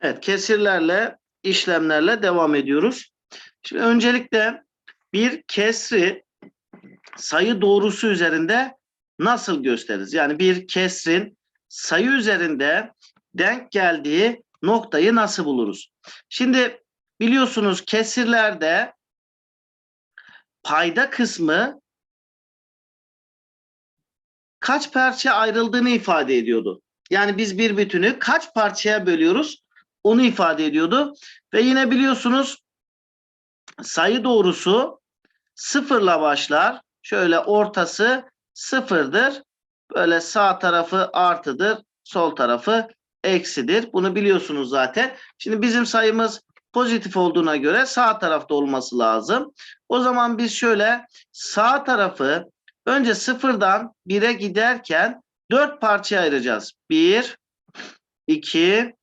Evet, kesirlerle, işlemlerle devam ediyoruz. Şimdi öncelikle bir kesri sayı doğrusu üzerinde nasıl gösteririz? Yani bir kesrin sayı üzerinde denk geldiği noktayı nasıl buluruz? Şimdi biliyorsunuz kesirlerde payda kısmı kaç parça ayrıldığını ifade ediyordu. Yani biz bir bütünü kaç parçaya bölüyoruz onu ifade ediyordu. Ve yine biliyorsunuz sayı doğrusu sıfırla başlar. Şöyle ortası sıfırdır. Böyle sağ tarafı artıdır. Sol tarafı eksidir. Bunu biliyorsunuz zaten. Şimdi bizim sayımız pozitif olduğuna göre sağ tarafta olması lazım. O zaman biz şöyle sağ tarafı önce sıfırdan 1'e giderken dört parçaya ayıracağız. 1, 2,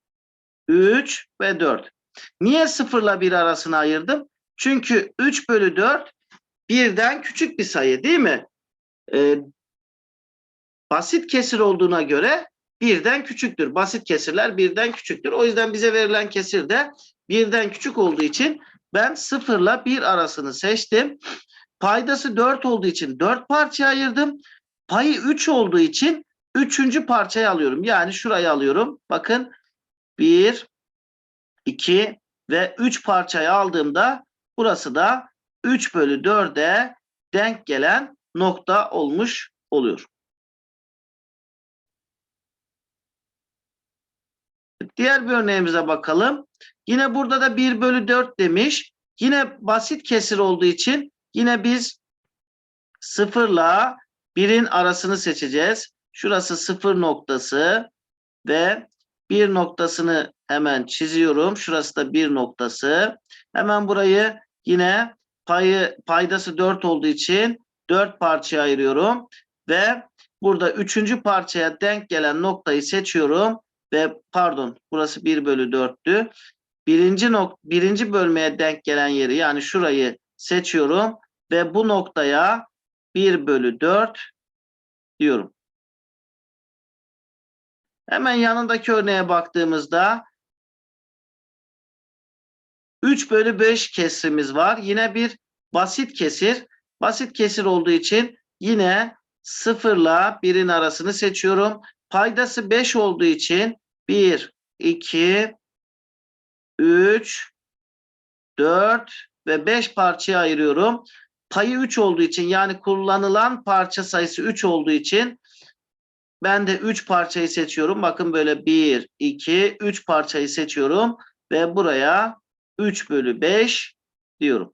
3 ve 4. Niye 0 ile 1 arasını ayırdım? Çünkü 3 bölü 4 birden küçük bir sayı değil mi? Ee, basit kesir olduğuna göre birden küçüktür. Basit kesirler birden küçüktür. O yüzden bize verilen kesir de birden küçük olduğu için ben 0 ile 1 arasını seçtim. Paydası 4 olduğu için 4 parçaya ayırdım. Payı 3 olduğu için 3. parçayı alıyorum. Yani şurayı alıyorum. Bakın 1, 2 ve 3 parçayı aldığımda burası da 3 bölü 4'e denk gelen nokta olmuş oluyor. Diğer bir örneğimize bakalım. Yine burada da 1 bölü 4 demiş. Yine basit kesir olduğu için yine biz 0 ile 1'in arasını seçeceğiz. Şurası 0 noktası ve bir noktasını hemen çiziyorum. Şurası da bir noktası. Hemen burayı yine payı paydası 4 olduğu için 4 parçaya ayırıyorum ve burada üçüncü parçaya denk gelen noktayı seçiyorum ve pardon burası 1 bölü 4'tü. Birinci, nok birinci bölmeye denk gelen yeri yani şurayı seçiyorum ve bu noktaya 1 bölü 4 diyorum. Hemen yanındaki örneğe baktığımızda 3 bölü 5 kesrimiz var. Yine bir basit kesir. Basit kesir olduğu için yine 0 ile 1'in arasını seçiyorum. Paydası 5 olduğu için 1, 2, 3, 4 ve 5 parçaya ayırıyorum. Payı 3 olduğu için yani kullanılan parça sayısı 3 olduğu için ben de 3 parçayı seçiyorum. Bakın böyle 1, 2, 3 parçayı seçiyorum. Ve buraya 3 bölü 5 diyorum.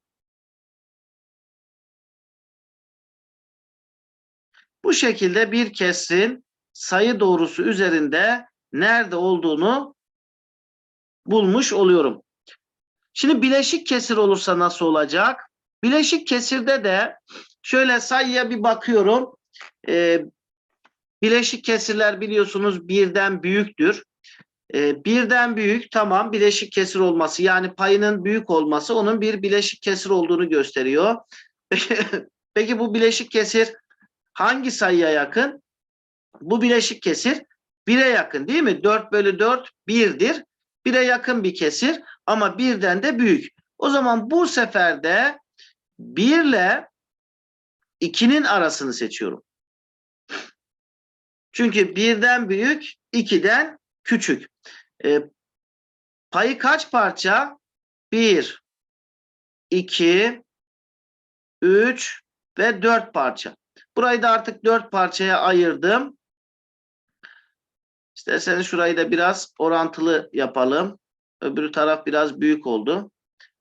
Bu şekilde bir kesrin sayı doğrusu üzerinde nerede olduğunu bulmuş oluyorum. Şimdi bileşik kesir olursa nasıl olacak? Bileşik kesirde de şöyle sayıya bir bakıyorum. Ee, Bileşik kesirler biliyorsunuz birden büyüktür. E, birden büyük tamam bileşik kesir olması yani payının büyük olması onun bir bileşik kesir olduğunu gösteriyor. Peki, bu bileşik kesir hangi sayıya yakın? Bu bileşik kesir 1'e yakın değil mi? 4 bölü 4 1'dir. 1'e yakın bir kesir ama birden de büyük. O zaman bu sefer de 1 ile 2'nin arasını seçiyorum. Çünkü birden büyük, ikiden küçük. E, payı kaç parça? Bir, iki, üç ve dört parça. Burayı da artık dört parçaya ayırdım. İsterseniz şurayı da biraz orantılı yapalım. Öbür taraf biraz büyük oldu.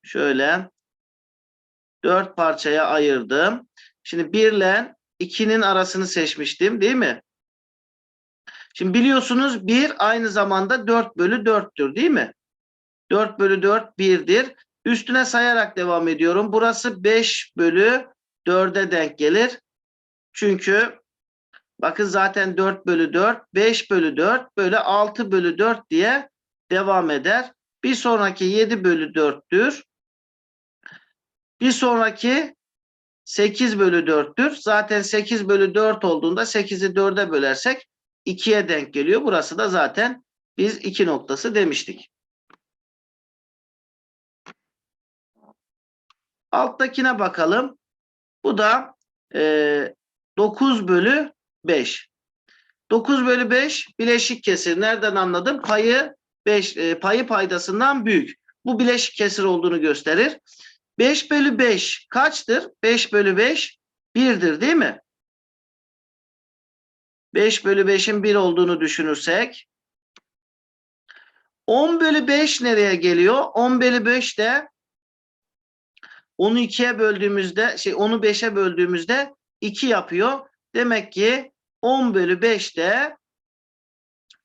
Şöyle dört parçaya ayırdım. Şimdi 1 ile 2'nin arasını seçmiştim değil mi? Şimdi biliyorsunuz 1 aynı zamanda 4 bölü 4'tür değil mi? 4 bölü 4 1'dir. Üstüne sayarak devam ediyorum. Burası 5 bölü 4'e denk gelir. Çünkü bakın zaten 4 bölü 4, 5 bölü 4 böyle 6 bölü 4 diye devam eder. Bir sonraki 7 bölü 4'tür. Bir sonraki 8 bölü 4'tür. Zaten 8 bölü 4 olduğunda 8'i 4'e bölersek 2'ye denk geliyor. Burası da zaten biz 2 noktası demiştik. Alttakine bakalım. Bu da e, 9 bölü 5. 9 bölü 5 bileşik kesir. Nereden anladım? Payı 5 e, payı paydasından büyük. Bu bileşik kesir olduğunu gösterir. 5 bölü 5 kaçtır? 5 bölü 5 1'dir değil mi? 5 bölü 5'in 1 olduğunu düşünürsek 10 bölü 5 nereye geliyor? 10 bölü 5 de 10'u 2'ye böldüğümüzde şey 10'u 5'e böldüğümüzde 2 yapıyor. Demek ki 10 bölü 5 de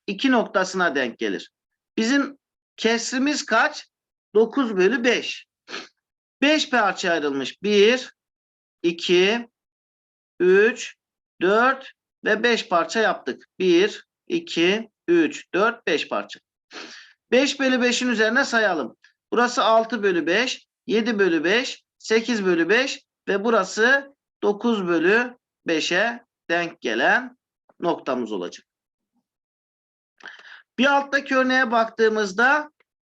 2 noktasına denk gelir. Bizim kesrimiz kaç? 9 bölü 5. 5 parça ayrılmış. 1, 2, 3, 4 ve 5 parça yaptık. 1, 2, 3, 4, 5 parça. 5 bölü 5'in üzerine sayalım. Burası 6 bölü 5, 7 bölü 5, 8 bölü 5 ve burası 9 bölü 5'e denk gelen noktamız olacak. Bir alttaki örneğe baktığımızda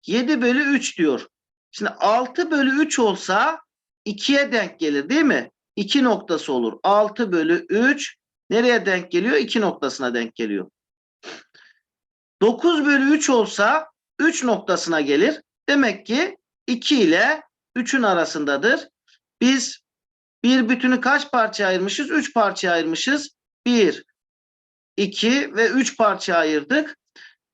7 bölü 3 diyor. Şimdi 6 bölü 3 olsa 2'ye denk gelir değil mi? 2 noktası olur. 6 bölü 3 nereye denk geliyor? 2 noktasına denk geliyor. 9 bölü 3 olsa 3 noktasına gelir. Demek ki 2 ile 3'ün arasındadır. Biz bir bütünü kaç parça ayırmışız? 3 parça ayırmışız. 1, 2 ve 3 parça ayırdık.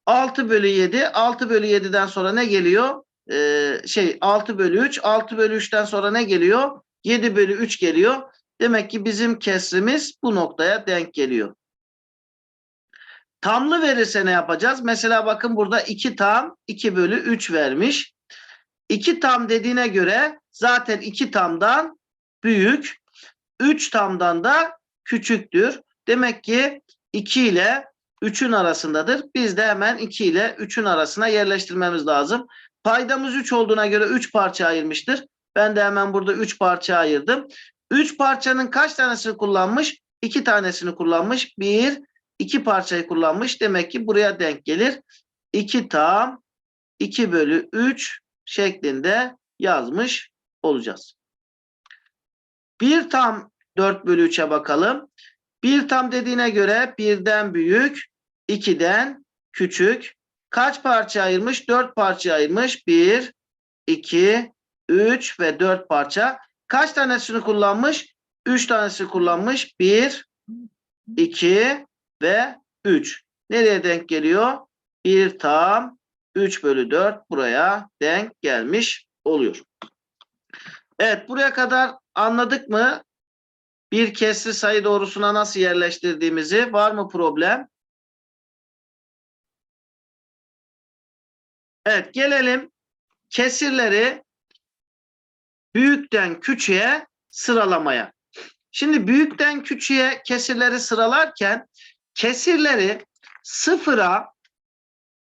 6 bölü 7. 6 bölü 7'den sonra ne geliyor? Ee, şey 6 bölü 3. 6 bölü 3'ten sonra ne geliyor? 7 bölü 3 geliyor. Demek ki bizim kesrimiz bu noktaya denk geliyor. Tamlı verirse ne yapacağız? Mesela bakın burada 2 tam 2 bölü 3 vermiş. 2 tam dediğine göre zaten 2 tamdan büyük. 3 tamdan da küçüktür. Demek ki 2 ile 3'ün arasındadır. Biz de hemen 2 ile 3'ün arasına yerleştirmemiz lazım. Paydamız 3 olduğuna göre 3 parça ayırmıştır. Ben de hemen burada 3 parça ayırdım. 3 parçanın kaç tanesini kullanmış? 2 tanesini kullanmış. 1, 2 parçayı kullanmış. Demek ki buraya denk gelir. 2 tam 2 bölü 3 şeklinde yazmış olacağız. 1 tam 4 bölü 3'e bakalım. 1 tam dediğine göre 1'den büyük, 2'den küçük. Kaç parça ayırmış? 4 parça ayırmış. 1, 2, 3 ve 4 parça. Kaç tanesini kullanmış? 3 tanesini kullanmış. 1, 2 ve 3. Nereye denk geliyor? 1 tam 3 bölü 4 buraya denk gelmiş oluyor. Evet buraya kadar anladık mı? Bir kesri sayı doğrusuna nasıl yerleştirdiğimizi var mı problem? Evet gelelim kesirleri büyükten küçüğe sıralamaya. Şimdi büyükten küçüğe kesirleri sıralarken kesirleri sıfıra,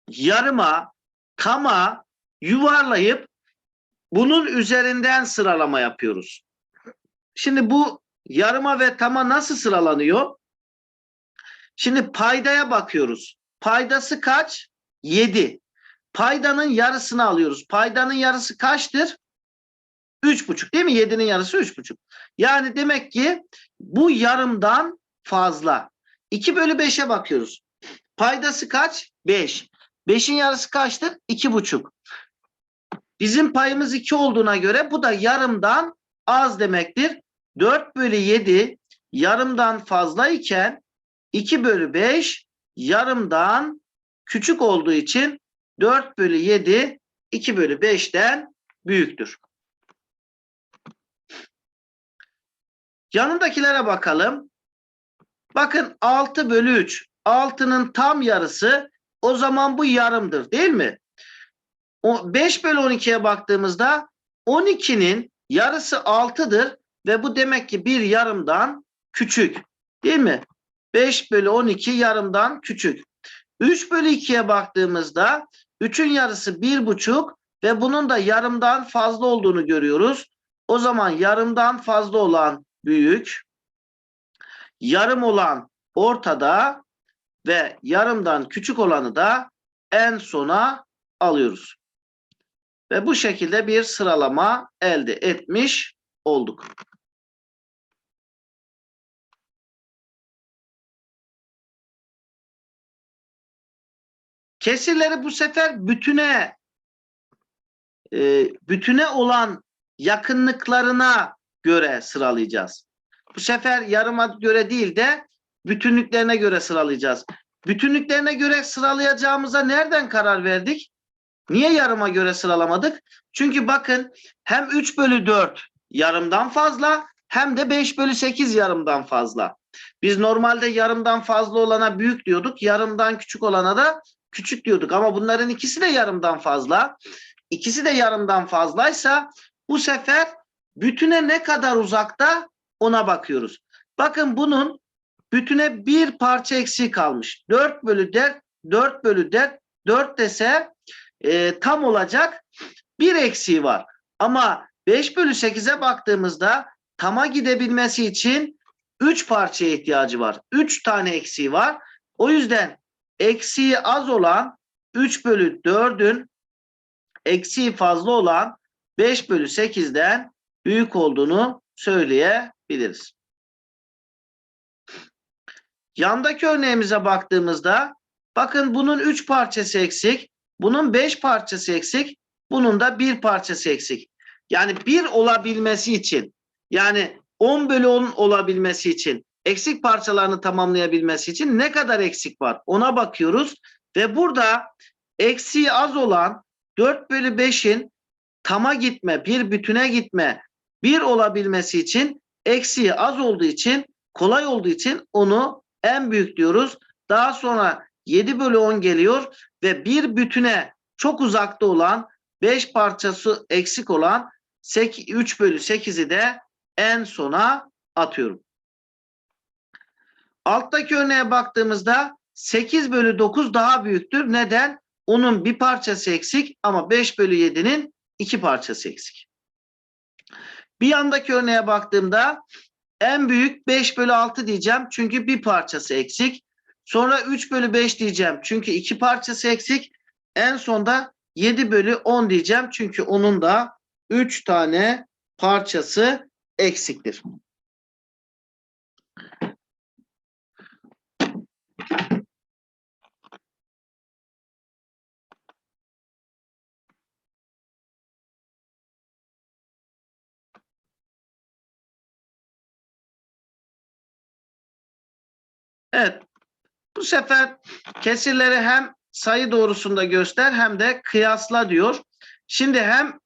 yarıma, tama yuvarlayıp bunun üzerinden sıralama yapıyoruz. Şimdi bu yarıma ve tama nasıl sıralanıyor? Şimdi paydaya bakıyoruz. Paydası kaç? 7. Paydanın yarısını alıyoruz. Paydanın yarısı kaçtır? 3,5 değil mi? 7'nin yarısı 3,5. Yani demek ki bu yarımdan fazla. 2 bölü 5'e bakıyoruz. Paydası kaç? 5. 5'in yarısı kaçtır? 2,5. Bizim payımız 2 olduğuna göre bu da yarımdan az demektir. 4 bölü 7 yarımdan fazla iken 2 bölü 5 yarımdan küçük olduğu için 4 bölü 7 2 bölü 5'ten büyüktür. Yanındakilere bakalım. Bakın 6 bölü 3. 6'nın tam yarısı o zaman bu yarımdır değil mi? O 5 bölü 12'ye baktığımızda 12'nin yarısı 6'dır ve bu demek ki bir yarımdan küçük. Değil mi? 5 bölü 12 yarımdan küçük. 3 bölü 2'ye baktığımızda 3'ün yarısı 1,5 ve bunun da yarımdan fazla olduğunu görüyoruz. O zaman yarımdan fazla olan büyük, yarım olan ortada ve yarımdan küçük olanı da en sona alıyoruz. Ve bu şekilde bir sıralama elde etmiş olduk. Kesirleri bu sefer bütüne e, bütüne olan yakınlıklarına göre sıralayacağız. Bu sefer yarıma göre değil de bütünlüklerine göre sıralayacağız. Bütünlüklerine göre sıralayacağımıza nereden karar verdik? Niye yarıma göre sıralamadık? Çünkü bakın hem 3 bölü 4 yarımdan fazla hem de 5 bölü 8 yarımdan fazla. Biz normalde yarımdan fazla olana büyük diyorduk. Yarımdan küçük olana da küçük diyorduk. Ama bunların ikisi de yarımdan fazla. İkisi de yarımdan fazlaysa bu sefer bütüne ne kadar uzakta ona bakıyoruz. Bakın bunun bütüne bir parça eksik kalmış. 4 bölü 4, 4 bölü 4, 4 dese e, tam olacak. Bir eksiği var. Ama 5 bölü 8'e baktığımızda tama gidebilmesi için 3 parçaya ihtiyacı var. 3 tane eksiği var. O yüzden eksiği az olan 3 bölü 4'ün eksiği fazla olan 5 bölü 8'den büyük olduğunu söyleyebiliriz. Yandaki örneğimize baktığımızda bakın bunun 3 parçası eksik, bunun 5 parçası eksik, bunun da 1 parçası eksik. Yani 1 olabilmesi için yani 10 bölü 10 olabilmesi için eksik parçalarını tamamlayabilmesi için ne kadar eksik var ona bakıyoruz. Ve burada eksiği az olan 4 bölü 5'in tama gitme, bir bütüne gitme, bir olabilmesi için eksiği az olduğu için, kolay olduğu için onu en büyük diyoruz. Daha sonra 7 bölü 10 geliyor ve bir bütüne çok uzakta olan 5 parçası eksik olan 8, 3 bölü 8'i de en sona atıyorum. Alttaki örneğe baktığımızda 8 bölü 9 daha büyüktür. Neden? Onun bir parçası eksik ama 5 bölü 7'nin iki parçası eksik. Bir yandaki örneğe baktığımda en büyük 5 bölü 6 diyeceğim çünkü bir parçası eksik. Sonra 3 bölü 5 diyeceğim çünkü iki parçası eksik. En sonda 7 bölü 10 diyeceğim çünkü onun da 3 tane parçası eksiktir. Evet. Bu sefer kesirleri hem sayı doğrusunda göster hem de kıyasla diyor. Şimdi hem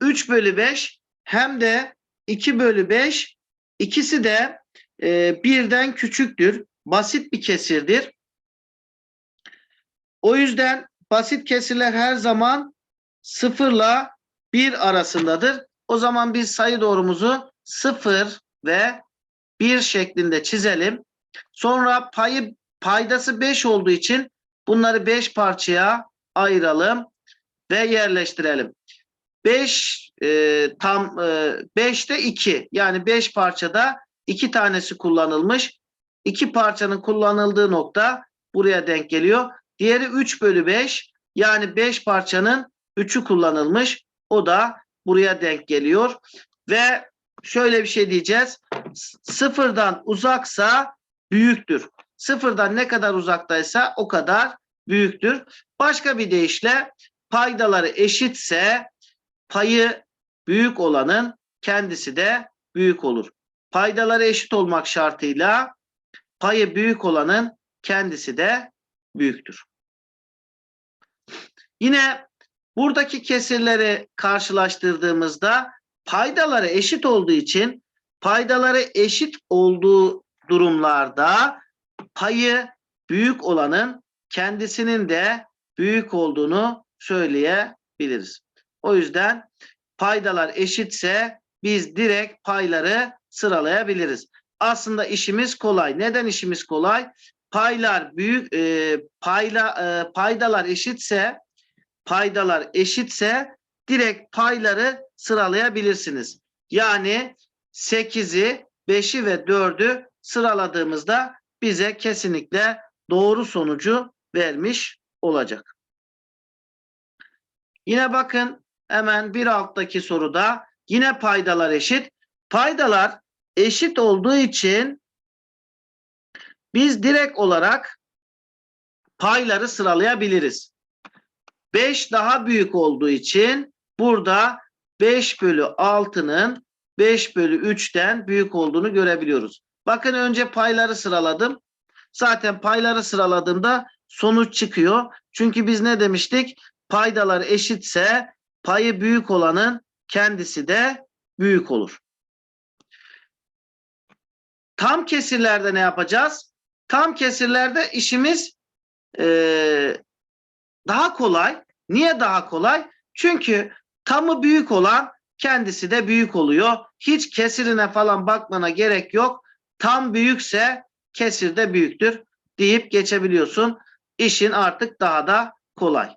3 bölü 5 hem de 2 bölü 5 ikisi de e, birden küçüktür. Basit bir kesirdir. O yüzden basit kesirler her zaman sıfırla 1 arasındadır. O zaman biz sayı doğrumuzu 0 ve 1 şeklinde çizelim. Sonra payı paydası 5 olduğu için bunları 5 parçaya ayıralım ve yerleştirelim. 5 e, tam 5'te e, 2 yani 5 parçada 2 tanesi kullanılmış. 2 parçanın kullanıldığı nokta buraya denk geliyor. Diğeri 3 bölü 5 yani 5 parçanın 3'ü kullanılmış. O da buraya denk geliyor. Ve şöyle bir şey diyeceğiz. Sıfırdan uzaksa büyüktür. Sıfırdan ne kadar uzaktaysa o kadar büyüktür. Başka bir deyişle paydaları eşitse payı büyük olanın kendisi de büyük olur. Paydaları eşit olmak şartıyla payı büyük olanın kendisi de büyüktür. Yine buradaki kesirleri karşılaştırdığımızda paydaları eşit olduğu için paydaları eşit olduğu durumlarda payı büyük olanın kendisinin de büyük olduğunu söyleyebiliriz. O yüzden paydalar eşitse biz direkt payları sıralayabiliriz. Aslında işimiz kolay. Neden işimiz kolay? Paylar büyük e, payla e, paydalar eşitse paydalar eşitse direkt payları sıralayabilirsiniz. Yani 8'i, 5'i ve 4'ü sıraladığımızda bize kesinlikle doğru sonucu vermiş olacak. Yine bakın hemen bir alttaki soruda yine paydalar eşit. paydalar eşit olduğu için biz direkt olarak payları sıralayabiliriz. 5 daha büyük olduğu için burada 5 bölü 6'nın 5 bölü 3'ten büyük olduğunu görebiliyoruz. Bakın önce payları sıraladım. Zaten payları sıraladığımda sonuç çıkıyor. Çünkü biz ne demiştik? Paydalar eşitse payı büyük olanın kendisi de büyük olur. Tam kesirlerde ne yapacağız? Tam kesirlerde işimiz eee, daha kolay. Niye daha kolay? Çünkü tamı büyük olan kendisi de büyük oluyor. Hiç kesirine falan bakmana gerek yok. Tam büyükse kesir de büyüktür deyip geçebiliyorsun. İşin artık daha da kolay.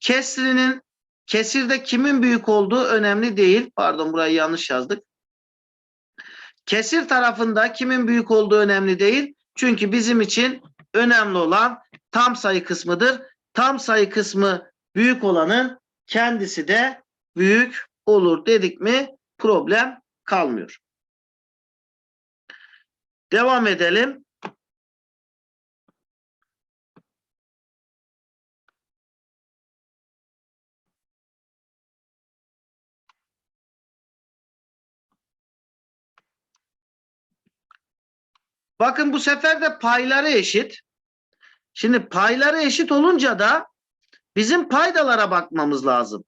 Kesrinin kesirde kimin büyük olduğu önemli değil. Pardon burayı yanlış yazdık. Kesir tarafında kimin büyük olduğu önemli değil. Çünkü bizim için önemli olan tam sayı kısmıdır. Tam sayı kısmı büyük olanın kendisi de büyük olur dedik mi problem kalmıyor. Devam edelim. Bakın bu sefer de payları eşit. Şimdi payları eşit olunca da bizim paydalara bakmamız lazım.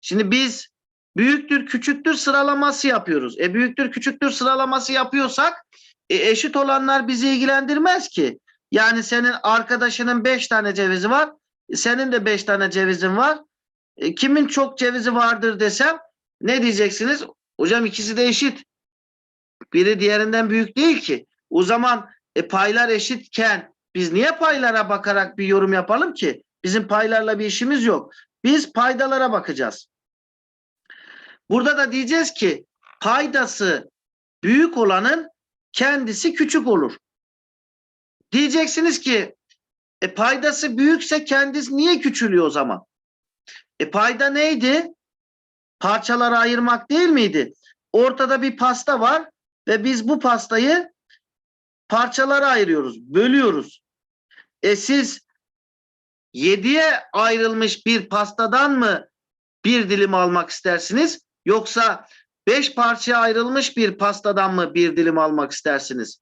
Şimdi biz büyüktür küçüktür sıralaması yapıyoruz. E büyüktür küçüktür sıralaması yapıyorsak e, eşit olanlar bizi ilgilendirmez ki. Yani senin arkadaşının 5 tane cevizi var. Senin de 5 tane cevizin var. E, kimin çok cevizi vardır desem ne diyeceksiniz? Hocam ikisi de eşit. Biri diğerinden büyük değil ki. O zaman e, paylar eşitken biz niye paylara bakarak bir yorum yapalım ki? Bizim paylarla bir işimiz yok. Biz paydalara bakacağız. Burada da diyeceğiz ki paydası büyük olanın kendisi küçük olur. Diyeceksiniz ki e, paydası büyükse kendisi niye küçülüyor o zaman? E payda neydi? Parçalara ayırmak değil miydi? Ortada bir pasta var ve biz bu pastayı parçalara ayırıyoruz, bölüyoruz. E siz yediye ayrılmış bir pastadan mı bir dilim almak istersiniz? Yoksa beş parçaya ayrılmış bir pastadan mı bir dilim almak istersiniz?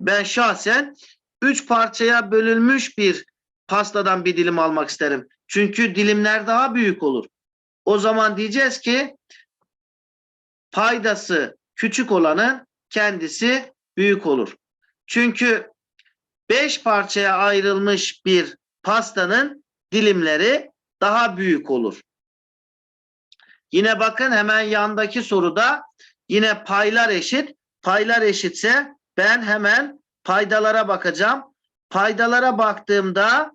Ben şahsen üç parçaya bölünmüş bir pastadan bir dilim almak isterim. Çünkü dilimler daha büyük olur. O zaman diyeceğiz ki paydası küçük olanın kendisi büyük olur. Çünkü beş parçaya ayrılmış bir pastanın dilimleri daha büyük olur. Yine bakın hemen yandaki soruda yine paylar eşit. Paylar eşitse ben hemen paydalara bakacağım. Paydalara baktığımda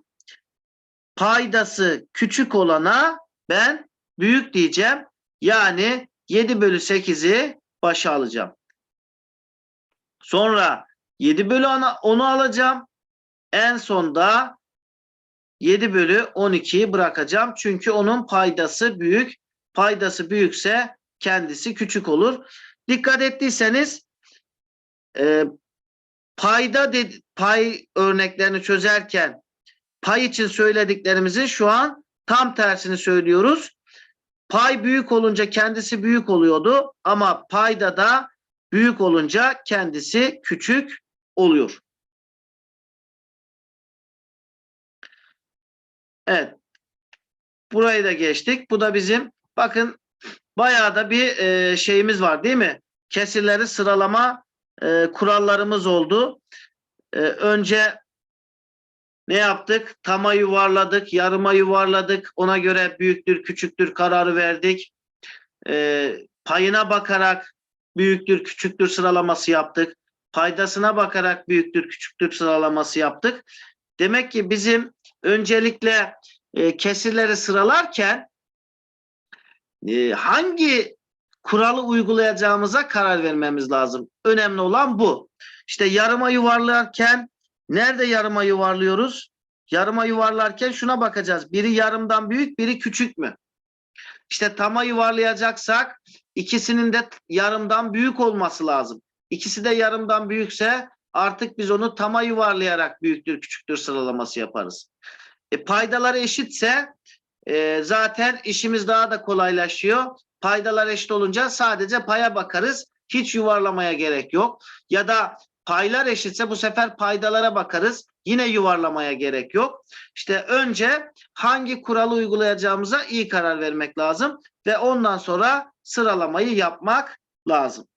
paydası küçük olana ben büyük diyeceğim. Yani 7 bölü 8'i başa alacağım. Sonra 7 bölü 10'u alacağım. En sonda 7 bölü 12'yi bırakacağım. Çünkü onun paydası büyük. Paydası büyükse kendisi küçük olur. Dikkat ettiyseniz e, payda dedi, pay örneklerini çözerken pay için söylediklerimizi şu an tam tersini söylüyoruz. Pay büyük olunca kendisi büyük oluyordu ama payda da büyük olunca kendisi küçük oluyor. Evet. Burayı da geçtik. Bu da bizim bakın bayağı da bir e, şeyimiz var değil mi? Kesirleri sıralama e, kurallarımız oldu. E, önce ne yaptık? Tama yuvarladık, yarıma yuvarladık. Ona göre büyüktür, küçüktür kararı verdik. E, payına bakarak büyüktür, küçüktür sıralaması yaptık. Paydasına bakarak büyüktür, küçüktür sıralaması yaptık. Demek ki bizim öncelikle e, kesirleri sıralarken e, hangi kuralı uygulayacağımıza karar vermemiz lazım. Önemli olan bu. İşte yarıma yuvarlarken nerede yarıma yuvarlıyoruz? Yarıma yuvarlarken şuna bakacağız. Biri yarımdan büyük, biri küçük mü? İşte tama yuvarlayacaksak ikisinin de yarımdan büyük olması lazım. İkisi de yarımdan büyükse artık biz onu tama yuvarlayarak büyüktür küçüktür sıralaması yaparız. E, paydaları eşitse e, zaten işimiz daha da kolaylaşıyor. Paydalar eşit olunca sadece paya bakarız. Hiç yuvarlamaya gerek yok. Ya da paylar eşitse bu sefer paydalara bakarız. Yine yuvarlamaya gerek yok. İşte önce hangi kuralı uygulayacağımıza iyi karar vermek lazım ve ondan sonra sıralamayı yapmak lazım.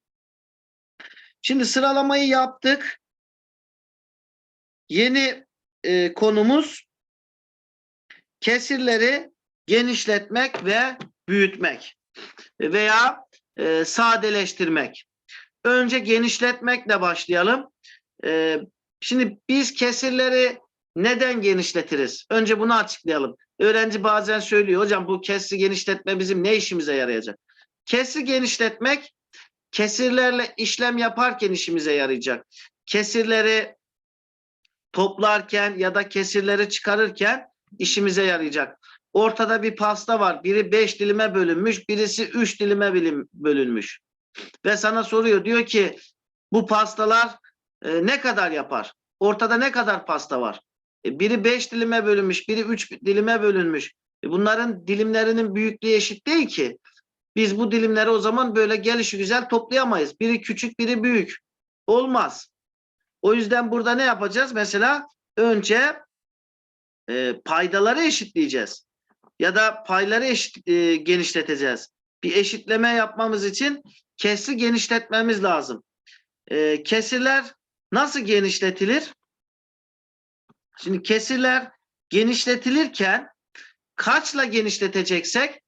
Şimdi sıralamayı yaptık. Yeni e, konumuz kesirleri genişletmek ve büyütmek veya e, sadeleştirmek. Önce genişletmekle başlayalım. E, şimdi biz kesirleri neden genişletiriz? Önce bunu açıklayalım. Öğrenci bazen söylüyor hocam bu kesri genişletme bizim ne işimize yarayacak? Kesri genişletmek kesirlerle işlem yaparken işimize yarayacak. Kesirleri toplarken ya da kesirleri çıkarırken işimize yarayacak. Ortada bir pasta var. Biri 5 dilime bölünmüş, birisi 3 dilime bölünmüş. Ve sana soruyor diyor ki bu pastalar e, ne kadar yapar? Ortada ne kadar pasta var? E, biri 5 dilime bölünmüş, biri 3 dilime bölünmüş. E, bunların dilimlerinin büyüklüğü eşit değil ki. Biz bu dilimleri o zaman böyle gelişi güzel toplayamayız. Biri küçük, biri büyük. Olmaz. O yüzden burada ne yapacağız? Mesela önce e, paydaları eşitleyeceğiz. Ya da payları eşit, e, genişleteceğiz. Bir eşitleme yapmamız için kesri genişletmemiz lazım. E, kesirler nasıl genişletilir? Şimdi kesirler genişletilirken kaçla genişleteceksek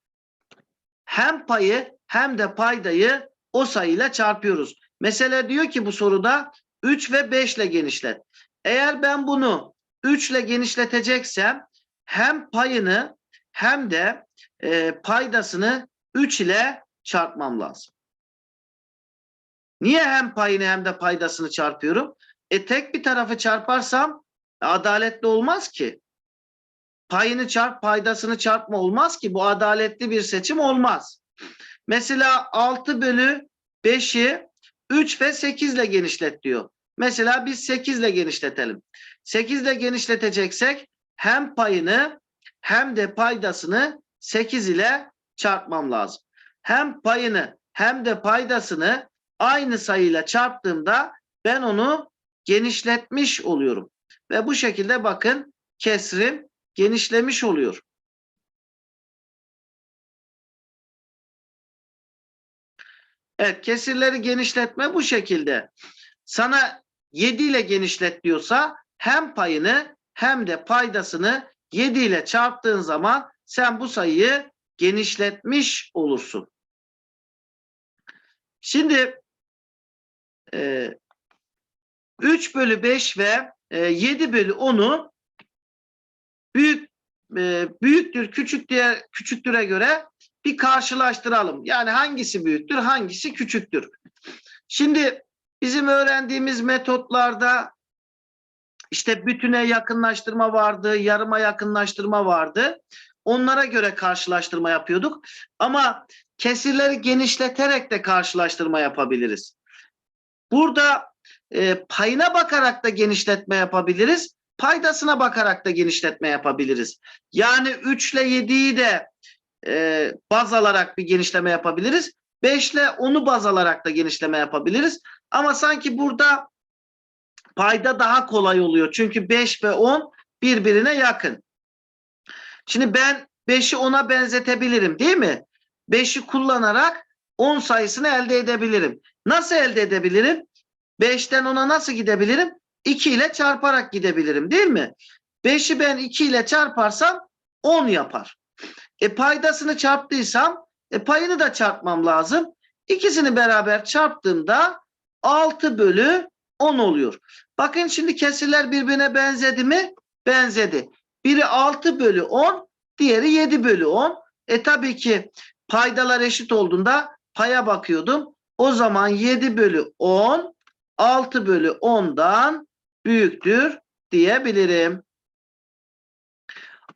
hem payı hem de paydayı o sayıyla çarpıyoruz. Mesela diyor ki bu soruda 3 ve 5 ile genişlet. Eğer ben bunu 3 ile genişleteceksem hem payını hem de e, paydasını 3 ile çarpmam lazım. Niye hem payını hem de paydasını çarpıyorum? E tek bir tarafı çarparsam adaletli olmaz ki. Payını çarp, paydasını çarpma olmaz ki. Bu adaletli bir seçim olmaz. Mesela 6 bölü 5'i 3 ve 8 ile genişlet diyor. Mesela biz 8 ile genişletelim. 8 ile genişleteceksek hem payını hem de paydasını 8 ile çarpmam lazım. Hem payını hem de paydasını aynı sayıyla çarptığımda ben onu genişletmiş oluyorum. Ve bu şekilde bakın kesrim genişlemiş oluyor. Evet kesirleri genişletme bu şekilde. Sana 7 ile genişlet diyorsa hem payını hem de paydasını 7 ile çarptığın zaman sen bu sayıyı genişletmiş olursun. Şimdi e, 3 bölü 5 ve e, 7 bölü 10'u büyük e, büyüktür küçüktür küçüktüre göre bir karşılaştıralım. Yani hangisi büyüktür hangisi küçüktür. Şimdi bizim öğrendiğimiz metotlarda işte bütüne yakınlaştırma vardı, yarıma yakınlaştırma vardı. Onlara göre karşılaştırma yapıyorduk. Ama kesirleri genişleterek de karşılaştırma yapabiliriz. Burada e, payına bakarak da genişletme yapabiliriz. Paydasına bakarak da genişletme yapabiliriz. Yani 3 ile 7'yi de e, baz alarak bir genişleme yapabiliriz. 5 ile 10'u baz alarak da genişleme yapabiliriz. Ama sanki burada payda daha kolay oluyor. Çünkü 5 ve 10 birbirine yakın. Şimdi ben 5'i 10'a benzetebilirim değil mi? 5'i kullanarak 10 sayısını elde edebilirim. Nasıl elde edebilirim? 5'ten 10'a nasıl gidebilirim? 2 ile çarparak gidebilirim değil mi? 5'i ben 2 ile çarparsam 10 yapar. E paydasını çarptıysam e payını da çarpmam lazım. İkisini beraber çarptığımda 6 bölü 10 oluyor. Bakın şimdi kesirler birbirine benzedi mi? Benzedi. Biri 6 bölü 10, diğeri 7 bölü 10. E tabii ki paydalar eşit olduğunda paya bakıyordum. O zaman 7 bölü 10, 6 bölü 10'dan büyüktür diyebilirim.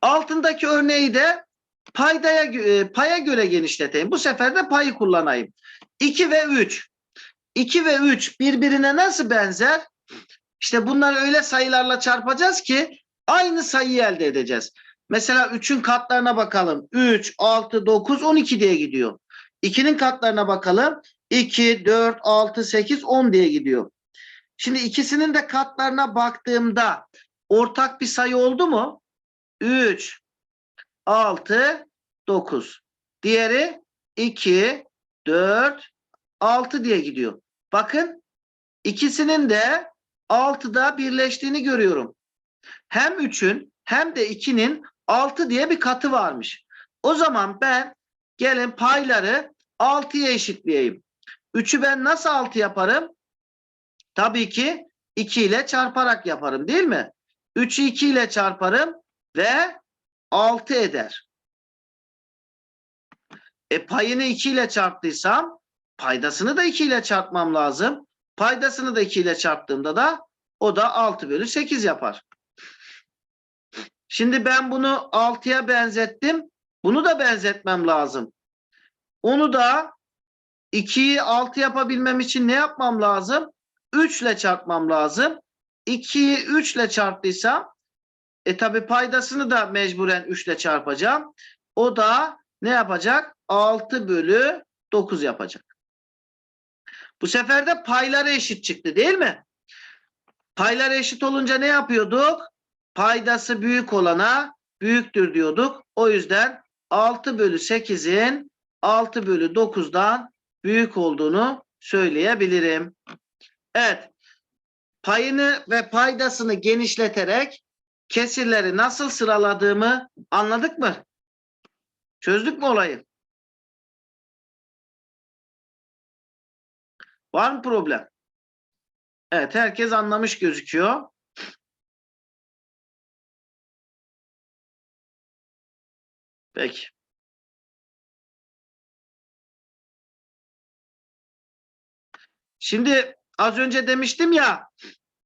Altındaki örneği de paydaya e, paya göre genişleteyim. Bu sefer de payı kullanayım. 2 ve 3. 2 ve 3 birbirine nasıl benzer? İşte bunları öyle sayılarla çarpacağız ki aynı sayıyı elde edeceğiz. Mesela 3'ün katlarına bakalım. 3, 6, 9, 12 diye gidiyor. 2'nin katlarına bakalım. 2, 4, 6, 8, 10 diye gidiyor. Şimdi ikisinin de katlarına baktığımda ortak bir sayı oldu mu? 3, 6, 9. Diğeri 2, 4, 6 diye gidiyor. Bakın ikisinin de 6'da birleştiğini görüyorum. Hem 3'ün hem de 2'nin 6 diye bir katı varmış. O zaman ben gelin payları 6'ya eşitleyeyim. 3'ü ben nasıl 6 yaparım? Tabii ki 2 ile çarparak yaparım değil mi? 3'ü 2 ile çarparım ve 6 eder. E payını 2 ile çarptıysam paydasını da 2 ile çarpmam lazım. Paydasını da 2 ile çarptığımda da o da 6 bölü 8 yapar. Şimdi ben bunu 6'ya benzettim. Bunu da benzetmem lazım. Onu da 2'yi 6 yapabilmem için ne yapmam lazım? 3 ile çarpmam lazım. 2'yi 3 ile çarptıysam e tabi paydasını da mecburen 3 ile çarpacağım. O da ne yapacak? 6 bölü 9 yapacak. Bu sefer de payları eşit çıktı değil mi? Paylar eşit olunca ne yapıyorduk? Paydası büyük olana büyüktür diyorduk. O yüzden 6 bölü 8'in 6 bölü 9'dan büyük olduğunu söyleyebilirim. Evet. Payını ve paydasını genişleterek kesirleri nasıl sıraladığımı anladık mı? Çözdük mü olayı? Var mı problem? Evet, herkes anlamış gözüküyor. Peki. Şimdi az önce demiştim ya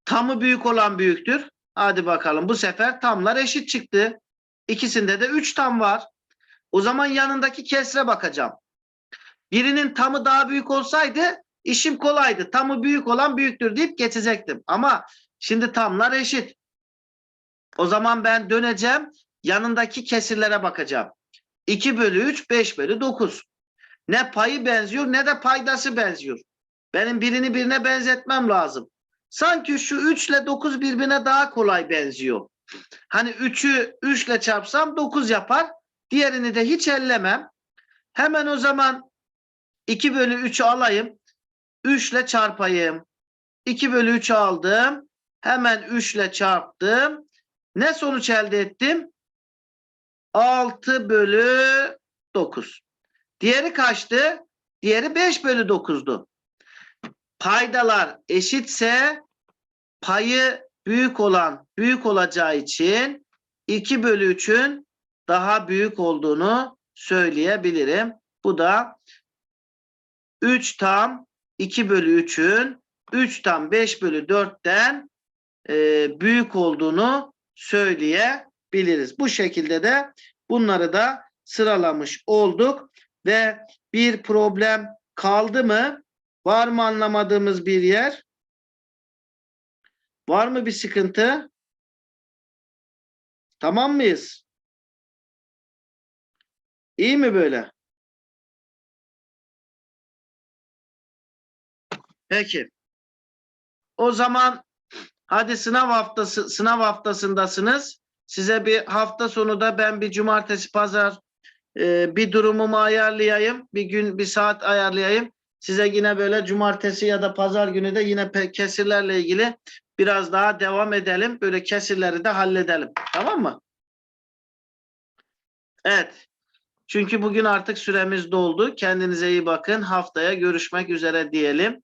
tamı büyük olan büyüktür. Hadi bakalım bu sefer tamlar eşit çıktı. İkisinde de 3 tam var. O zaman yanındaki kesre bakacağım. Birinin tamı daha büyük olsaydı işim kolaydı. Tamı büyük olan büyüktür deyip geçecektim. Ama şimdi tamlar eşit. O zaman ben döneceğim. Yanındaki kesirlere bakacağım. 2 bölü 3, 5 bölü 9. Ne payı benziyor ne de paydası benziyor. Benim birini birine benzetmem lazım. Sanki şu 3 ile 9 birbirine daha kolay benziyor. Hani 3'ü 3 ile çarpsam 9 yapar. Diğerini de hiç ellemem. Hemen o zaman 2 bölü 3'ü alayım. 3 ile çarpayım. 2 bölü 3'ü aldım. Hemen 3 ile çarptım. Ne sonuç elde ettim? 6 bölü 9. Diğeri kaçtı? Diğeri 5 bölü 9'du. Paydalar eşitse payı büyük olan büyük olacağı için 2 bölü 3'ün daha büyük olduğunu söyleyebilirim. Bu da 3 tam 2 bölü 3'ün 3 tam 5 bölü 4'ten e, büyük olduğunu söyleyebiliriz. Bu şekilde de bunları da sıralamış olduk ve bir problem kaldı mı? Var mı anlamadığımız bir yer? Var mı bir sıkıntı? Tamam mıyız? İyi mi böyle? Peki. O zaman hadi sınav haftası sınav haftasındasınız. Size bir hafta sonu da ben bir cumartesi pazar e, bir durumumu ayarlayayım. Bir gün bir saat ayarlayayım. Size yine böyle cumartesi ya da pazar günü de yine kesirlerle ilgili biraz daha devam edelim. Böyle kesirleri de halledelim. Tamam mı? Evet. Çünkü bugün artık süremiz doldu. Kendinize iyi bakın. Haftaya görüşmek üzere diyelim.